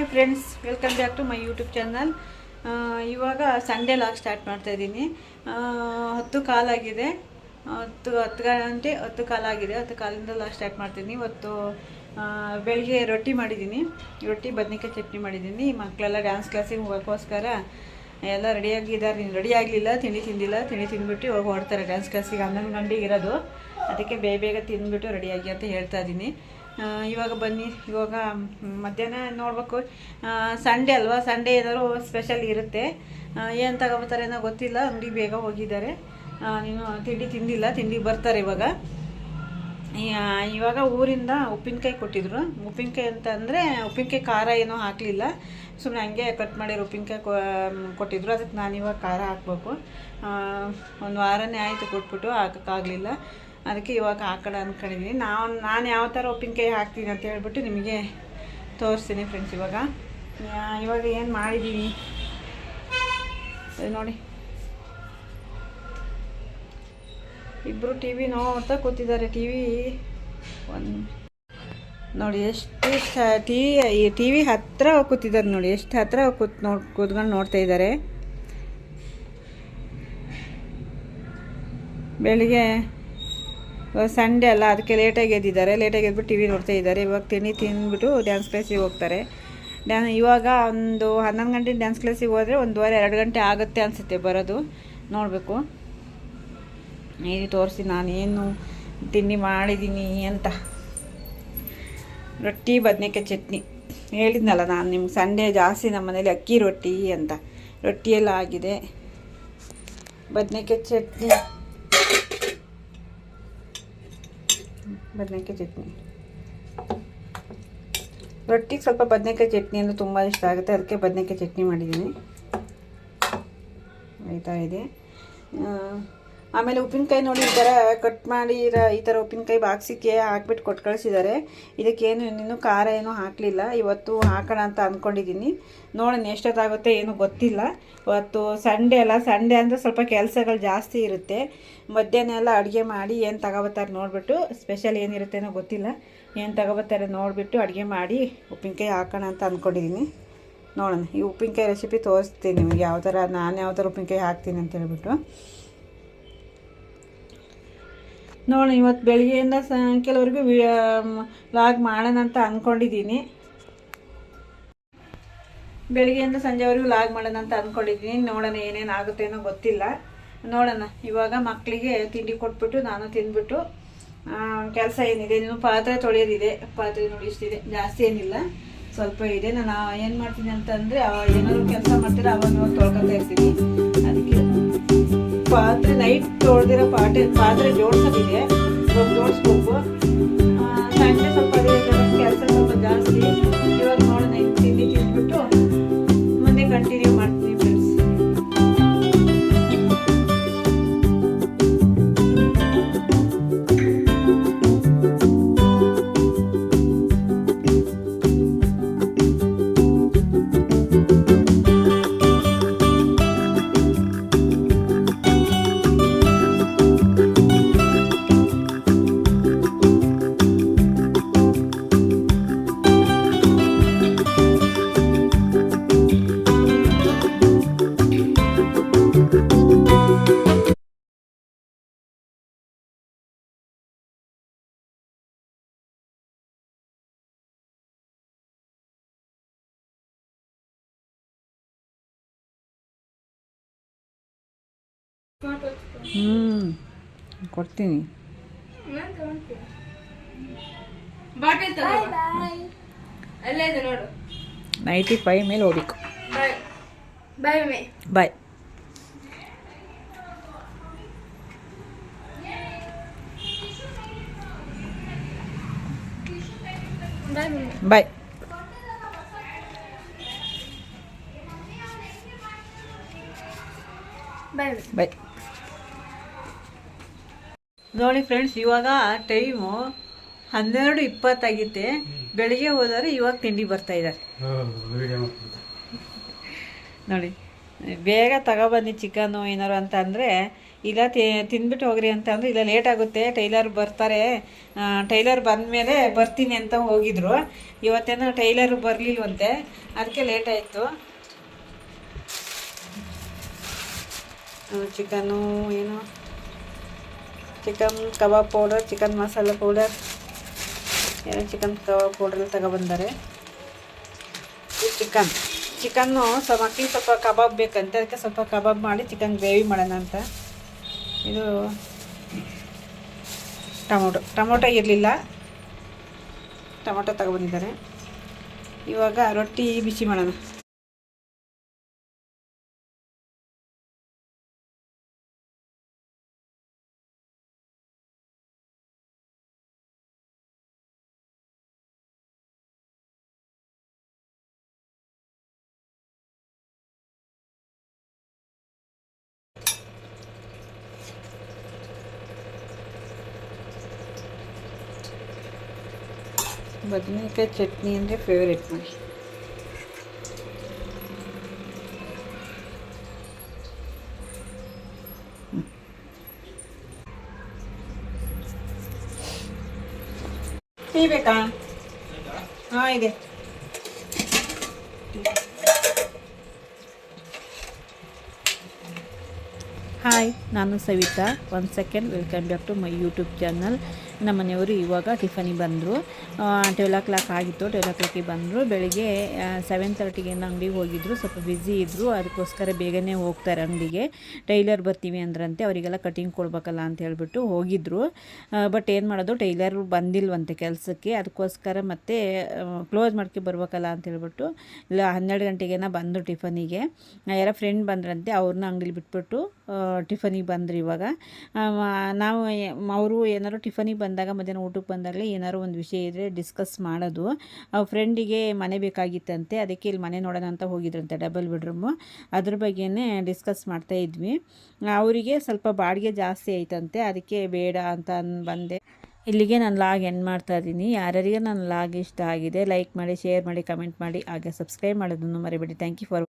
Hi friends, welcome back to my YouTube channel. ಇವಾಗ Sunday vlog start ಮಾಡ್ತಾ ಇದ್ದೀನಿ. ಹತ್ತು ಕಾಲಾಗಿದೆ ಹತ್ತು ಹತ್ತು ಗಂಟೆ, ಹತ್ತು ಕಾಲಾಗಿದೆ ಹತ್ತು ಕಾಲಿಂದ ಲಾಗ್ ಸ್ಟಾರ್ಟ್ ಮಾಡ್ತೀನಿ. ಇವತ್ತು ಬೆಳಿಗ್ಗೆ ರೊಟ್ಟಿ ಮಾಡಿದ್ದೀನಿ. ರೊಟ್ಟಿ, ಬದ್ನಿಕಾಯಿ ಚಟ್ನಿ ಮಾಡಿದ್ದೀನಿ. ಮಕ್ಕಳೆಲ್ಲ ಡ್ಯಾನ್ಸ್ ಕ್ಲಾಸಿಗೆ ಹೋಗೋಕ್ಕೋಸ್ಕರ ಎಲ್ಲ ರೆಡಿಯಾಗಿದ್ದಾರೆ ರೆಡಿ ಆಗಲಿಲ್ಲ. ತಿಂಡಿ ತಿಂದಿಲ್ಲ. ತಿಂಡಿ ತಿಂದ್ಬಿಟ್ಟು ಇವಾಗ ಹೊಡ್ತಾರೆ ಡ್ಯಾನ್ಸ್ ಕ್ಲಾಸಿಗೆ ಹನ್ನೊಂದು ಗಂಟೆಗೆ ಇರೋದು. ಅದಕ್ಕೆ ಬೇಗ ಬೇಗ ತಿಂದ್ಬಿಟ್ಟು ರೆಡಿಯಾಗಿ ಅಂತ ಹೇಳ್ತಾ ಇದ್ದೀನಿ. ಇವಾಗ ಬನ್ನಿ. ಇವಾಗ ಮಧ್ಯಾಹ್ನ ನೋಡಬೇಕು. ಸಂಡೇ ಅಲ್ವಾ? ಸಂಡೇ ಏನಾದರೂ ಸ್ಪೆಷಲ್ ಇರುತ್ತೆ. ಏನು ತಗೊಬರ್ತಾರೆ ಏನೋ ಗೊತ್ತಿಲ್ಲ. ಅಂಗಡಿ ಬೇಗ ಹೋಗಿದ್ದಾರೆ. ನೀನು ತಿಂಡಿ ತಿಂದಿಲ್ಲ. ತಿಂಡಿ ಬರ್ತಾರೆ ಇವಾಗ. ಇವಾಗ ಊರಿಂದ ಉಪ್ಪಿನಕಾಯಿ ಕೊಟ್ಟಿದ್ರು. ಉಪ್ಪಿನಕಾಯಿ ಅಂತ ಅಂದರೆ ಉಪ್ಪಿನಕಾಯಿ ಖಾರ ಏನೂ ಹಾಕಲಿಲ್ಲ. ಸುಮ್ಮನೆ ಹಂಗೆ ಕಟ್ ಮಾಡಿರೋ ಉಪ್ಪಿನಕಾಯಿ ಕೊಟ್ಟಿದ್ರು. ಅದಕ್ಕೆ ನಾನು ಇವಾಗ ಖಾರ ಹಾಕಬೇಕು. ಒಂದು ವಾರನೇ ಆಯಿತು ಕೊಟ್ಬಿಟ್ಟು ಹಾಕೋಕ್ಕಾಗಲಿಲ್ಲ ಅದಕ್ಕೆ ಇವಾಗ ಹಾಕೋಣ ಅಂದ್ಕೊಂಡಿದ್ದೀನಿ ನಾವು ನಾನು ಯಾವ ಥರ ಉಪ್ಪಿನಕಾಯಿ ಹಾಕ್ತೀನಿ ಅಂತ ಹೇಳ್ಬಿಟ್ಟು ನಿಮಗೆ ತೋರಿಸ್ತೀನಿ ಫ್ರೆಂಡ್ಸ್ ಇವಾಗ. ಇವಾಗ ಏನು ಮಾಡಿದ್ದೀನಿ ನೋಡಿ. ಇಬ್ಬರು ಟಿ ವಿ ನೋಡ್ತಾ ಕೂತಿದ್ದಾರೆ. ಟಿ ವಿ ಒಂದು ನೋಡಿ ಎಷ್ಟು ಟಿ ವಿ ಟಿ ವಿ ಹತ್ತಿರ ಕೂತಿದ್ದಾರೆ ನೋಡಿ. ಎಷ್ಟು ಹತ್ತಿರ ಕೂತ್ ನೋಡ್ ಕೂತ್ಕೊಂಡು ನೋಡ್ತಾ ಇದ್ದಾರೆ. ಬೆಳಿಗ್ಗೆ ಸಂಡೇ ಅಲ್ಲ, ಅದಕ್ಕೆ ಲೇಟಾಗಿ ಎದ್ದಿದ್ದಾರೆ. ಲೇಟಾಗಿ ಎದ್ಬಿಟ್ಟು ಟಿ ವಿ ನೋಡ್ತಾ ಇದ್ದಾರೆ. ಇವಾಗ ತಿಂಡಿ ತಿಂದ್ಬಿಟ್ಟು ಡ್ಯಾನ್ಸ್ ಕ್ಲಾಸಿಗೆ ಹೋಗ್ತಾರೆ. ಡ್ಯಾನ್ ಇವಾಗ ಒಂದು ಹನ್ನೊಂದು ಗಂಟೆ ಡ್ಯಾನ್ಸ್ ಕ್ಲಾಸಿಗೆ ಹೋದರೆ ಒಂದೂವರೆ, ಎರಡು ಗಂಟೆ ಆಗುತ್ತೆ ಅನಿಸುತ್ತೆ ಬರೋದು. ನೋಡಬೇಕು. ನೀನು ತೋರಿಸಿ ನಾನೇನು ತಿಂಡಿ ಮಾಡಿದ್ದೀನಿ ಅಂತ. ರೊಟ್ಟಿ, ಬದನೆಕಾಯಿ ಚಟ್ನಿ. ಹೇಳಿದ್ನಲ್ಲ ನಾನು ನಿಮ್ಗೆ ಸಂಡೇ ಜಾಸ್ತಿ ನಮ್ಮ ಮನೇಲಿ ಅಕ್ಕಿ ರೊಟ್ಟಿ ಅಂತ. ರೊಟ್ಟಿಯೆಲ್ಲ ಆಗಿದೆ. ಬದನೆಕಾಯಿ ಚಟ್ನಿ. ಬದನೆಕಾಯಿ ಚಟ್ನಿ. ರೊಟ್ಟಿಗೆ ಸ್ವಲ್ಪ ಬದನೆಕಾಯಿ ಚಟ್ನಿ ಅಂದರೆ ತುಂಬ ಇಷ್ಟ ಆಗುತ್ತೆ. ಅದಕ್ಕೆ ಬದನೆಕಾಯಿ ಚಟ್ನಿ ಮಾಡಿದ್ದೀನಿ. ಆಯ್ತಾ ಇದೆ. ಆಮೇಲೆ ಉಪ್ಪಿನಕಾಯಿ ನೋಡಿ, ಈ ಥರ ಕಟ್ ಮಾಡಿ, ಈ ಥರ ಉಪ್ಪಿನಕಾಯಿ ಬಾಕ್ಸಿಗೆ ಹಾಕ್ಬಿಟ್ಟು ಕೊಟ್ಟು ಕಳಿಸಿದ್ದಾರೆ ಇದಕ್ಕೇನು ಇನ್ನೂ ಖಾರ ಏನೂ ಹಾಕಲಿಲ್ಲ. ಇವತ್ತು ಹಾಕೋಣ ಅಂತ ಅಂದ್ಕೊಂಡಿದ್ದೀನಿ ನೋಡೋಣ ಎಷ್ಟೊತ್ತಾಗುತ್ತೆ ಏನೂ ಗೊತ್ತಿಲ್ಲ. ಇವತ್ತು ಸಂಡೇ ಅಲ್ಲ, ಸಂಡೇ ಅಂದರೆ ಸ್ವಲ್ಪ ಕೆಲಸಗಳು ಜಾಸ್ತಿ ಇರುತ್ತೆ. ಮಧ್ಯಾಹ್ನ ಎಲ್ಲ ಅಡುಗೆ ಮಾಡಿ ಏನು ತಗೋಬತ್ತಾರೆ ನೋಡಿಬಿಟ್ಟು ಸ್ಪೆಷಲ್ ಏನಿರುತ್ತೇನೋ ಗೊತ್ತಿಲ್ಲ. ಏನು ತಗೋಬತ್ತಾರೆ ನೋಡಿಬಿಟ್ಟು ಅಡುಗೆ ಮಾಡಿ ಉಪ್ಪಿನಕಾಯಿ ಹಾಕೋಣ ಅಂತ ಅಂದ್ಕೊಂಡಿದ್ದೀನಿ ನೋಡೋಣ, ಈ ಉಪ್ಪಿನಕಾಯಿ ರೆಸಿಪಿ ತೋರಿಸ್ತೀನಿ ನಿಮಗೆ ಯಾವ ಥರ ನಾನು ಯಾವ ಥರ ಉಪ್ಪಿನಕಾಯಿ ಹಾಕ್ತೀನಿ ಅಂತ ಹೇಳ್ಬಿಟ್ಟು. ನೋಡೋಣ ಇವತ್ತು ಬೆಳಗ್ಗೆಯಿಂದ ಸಾಯಂಕಾಲವರೆಗೂ ಲಾಗ್ ಮಾಡೋಣ ಅಂತ ಅಂದ್ಕೊಂಡಿದ್ದೀನಿ ಬೆಳಗ್ಗೆಯಿಂದ ಸಂಜೆವರೆಗೂ ಲಾಗ್ ಮಾಡೋಣ ಅಂತ ಅಂದ್ಕೊಂಡಿದ್ದೀನಿ ನೋಡೋಣ ಏನೇನು ಆಗುತ್ತೇನೋ ಗೊತ್ತಿಲ್ಲ. ನೋಡೋಣ. ಇವಾಗ ಮಕ್ಕಳಿಗೆ ತಿಂಡಿ ಕೊಟ್ಬಿಟ್ಟು ನಾನು ತಿಂದ್ಬಿಟ್ಟು ಕೆಲಸ ಏನಿದೆ, ಇನ್ನು ಪಾತ್ರೆ ತೊಳೆಯೋದಿದೆ. ಪಾತ್ರೆ ನೋಡಿ ಜಾಸ್ತಿ ಏನಿಲ್ಲ. ಸ್ವಲ್ಪ ಇದೆ. ನಾನು ಏನು ಮಾಡ್ತೀನಿ ಅಂತಂದರೆ ಏನಾದ್ರು ಕೆಲಸ ಮಾಡ್ತೀರಾ ಅವಾಗ ತೊಳ್ಕೊತಾ ಇರ್ತೀನಿ. ಅದಕ್ಕೆ ಪಾತ್ರೆ ನೈಟ್ ತೊಳೆದಿರೋ ಪಾತ್ರೆ ಪಾತ್ರೆ ಜೋಡಿಸೋದಿದೆ. ಹ್ಞೂ ಕೊಡ್ತೀನಿ. ಬಾಟಲ್ ಅಲ್ಲೇ ಇದೆ ನೋಡು. ನೈಂಟಿ ಫೈವ್ ಮೇಲೆ ಹೋಗ್ಬೇಕು ಬಾಯ್ ಬಾಯ್ ಮೇ ಬಾಯ್ ಬಾಯ್ ಮಮ್ಮಿ. ಬಾಯ್ ಬಾಯ್ ನೋಡಿ ಫ್ರೆಂಡ್ಸ್ ಇವಾಗ ಟೈಮು ಹನ್ನೆರಡು ಇಪ್ಪತ್ತಾಗಿತ್ತೆ. ಬೆಳಿಗ್ಗೆ ಹೋದರೆ ಇವಾಗ ತಿಂಡಿ ಬರ್ತಾ ಇದ್ದಾರೆ ನೋಡಿ ಬೇಗ ತಗೊಬನ್ನಿ ಚಿಕನ್ನು ಏನಾರು ಅಂತ ಅಂದರೆ ಇಲ್ಲ ತಿಂದ್ಬಿಟ್ಟು ಹೋಗ್ರಿ ಅಂತ ಅಂದರೆ ಇಲ್ಲ ಲೇಟ್ ಆಗುತ್ತೆ ಟೈಲರ್ ಬರ್ತಾರೆ ಟೈಲರ್ ಟೈಲರ್ ಬಂದಮೇಲೆ ಬರ್ತೀನಿ ಅಂತ ಹೋಗಿದ್ರು. ಇವತ್ತೇನೋ ಟೈಲರು ಬರಲಿಲ್ವಂತೆ ಅದಕ್ಕೆ ಲೇಟ್ ಆಯಿತು. ಚಿಕನ್ನು ಏನು? Chicken kebab powder, chicken masala powder, ಏನೋ ಚಿಕನ್ ಕಬಾಬ್ ಪೌಡ್ರಲ್ಲಿ ತಗೊಬಂದಾರೆ. ಈ ಚಿಕನ್ ಚಿಕನ್ನು ಸ್ವಲ್ಪ ಮಕ್ಕಳಿಗೆ ಸ್ವಲ್ಪ ಕಬಾಬ್ ಬೇಕಂತೆ, ಅದಕ್ಕೆ ಸ್ವಲ್ಪ ಕಬಾಬ್ ಮಾಡಿ ಚಿಕನ್ ಗ್ರೇವಿ ಮಾಡೋಣ ಅಂತ. ಇದು ಟೊಮೊಟೊ ಟೊಮೊಟೊ ಇರಲಿಲ್ಲ. ಟೊಮೊಟೊ ತಗೊಬಂದಿದ್ದಾರೆ. ಇವಾಗ ರೊಟ್ಟಿ ಬಿಸಿ ಮಾಡೋಣ. ಬದನೆಕಾಯಿ ಚಟ್ನಿ ಅಂದರೆ ಫೇವ್ರೇಟ್ ಮಾಡಿ ಟೀ ಬೇಕಾ ಹಾಂ ಇದೆ ಹಾಯ್ ನಾನು Savitha one second welcome back to my YouTube channel ನಮ್ಮ ಮನೆಯವರು ಇವಾಗ ಟಿಫನಿಗೆ ಬಂದರು. ಟ್ವೆಲ್ ಓ ಕ್ಲಾಕ್ ಆಗಿತ್ತು. ಟ್ವೆಲ್ ಓ ಕ್ಲಾಕಿಗೆ ಬಂದರು. ಬೆಳಿಗ್ಗೆ ಸೆವೆನ್ ತರ್ಟಿಗೆ ಅಂಗಡಿಗೆ ಹೋಗಿದ್ರು. ಸ್ವಲ್ಪ ಬ್ಯುಸಿ ಇದ್ದರು ಅದಕ್ಕೋಸ್ಕರ ಬೇಗನೆ ಹೋಗ್ತಾರೆ ಅಂಗಡಿಗೆ. ಟೈಲರ್ ಬರ್ತೀವಿ ಅಂದ್ರಂತೆ. ಅವರಿಗೆಲ್ಲ ಕಟಿಂಗ್ ಕೊಡ್ಬೇಕಲ್ಲ ಅಂತ ಹೇಳಿಬಿಟ್ಟು ಹೋಗಿದ್ರು. ಬಟ್ ಏನು ಮಾಡೋದು? ಟೈಲರ್ ಬಂದಿಲ್ವಂತೆ ಕೆಲಸಕ್ಕೆ. ಅದಕ್ಕೋಸ್ಕರ ಮತ್ತೆ ಕ್ಲೋಸ್ ಮಾಡ್ಕೆ ಬರ್ಬೇಕಲ್ಲ ಅಂತ ಹೇಳ್ಬಿಟ್ಟು, ಇಲ್ಲ, ಹನ್ನೆರಡು ಗಂಟೆಗೇನ ಬಂದು ಟಿಫನಿಗೆ ಯಾರೋ ಫ್ರೆಂಡ್ ಬಂದ್ರಂತೆ. ಅವ್ರನ್ನ ಅಂಗಡಿಲಿ ಬಿಟ್ಬಿಟ್ಟು ಟಿಫನಿಗೆ ಬಂದರು ಇವಾಗ. ನಾವು ಅವರು ಏನಾದ್ರು ಟಿಫನಿಗೆ ಬಂದಾಗ ಮಧ್ಯಾಹ್ನ ಊಟಕ್ಕೆ ಬಂದಾಗಲೇ ಏನಾದ್ರು ಒಂದು ವಿಷಯ ಇದ್ದರೆ ಡಿಸ್ಕಸ್ ಮಾಡೋದು. ಅವ್ರ ಫ್ರೆಂಡಿಗೆ ಮನೆ ಬೇಕಾಗಿತ್ತಂತೆ, ಅದಕ್ಕೆ ಇಲ್ಲಿ ಮನೆ ನೋಡೋಣ ಅಂತ ಹೋಗಿದ್ರಂತೆ ಡಬಲ್ ಬೆಡ್ರೂಮು ಅದ್ರ ಬಗ್ಗೆನೇ ಡಿಸ್ಕಸ್ ಮಾಡ್ತಾ ಇದ್ವಿ. ಅವರಿಗೆ ಸ್ವಲ್ಪ ಬಾಡಿಗೆ ಜಾಸ್ತಿ ಐತಂತೆ ಅದಕ್ಕೆ ಬೇಡ ಅಂತ ಬಂದೆ. ಇಲ್ಲಿಗೆ ನಾನು ಲಾಗ್ ಎಂಡ್ ಮಾಡ್ತಾ ಇದ್ದೀನಿ. ಯಾರ್ಯಾರಿಗೆ ನನ್ನ ಲಾಗ್ ಇಷ್ಟ ಆಗಿದೆ ಲೈಕ್ ಮಾಡಿ ಶೇರ್ ಮಾಡಿ ಕಮೆಂಟ್ ಮಾಡಿ, ಹಾಗೆ ಸಬ್ಸ್ಕ್ರೈಬ್ ಮಾಡೋದನ್ನು ಮರಿಬೇಡಿ. Thank you for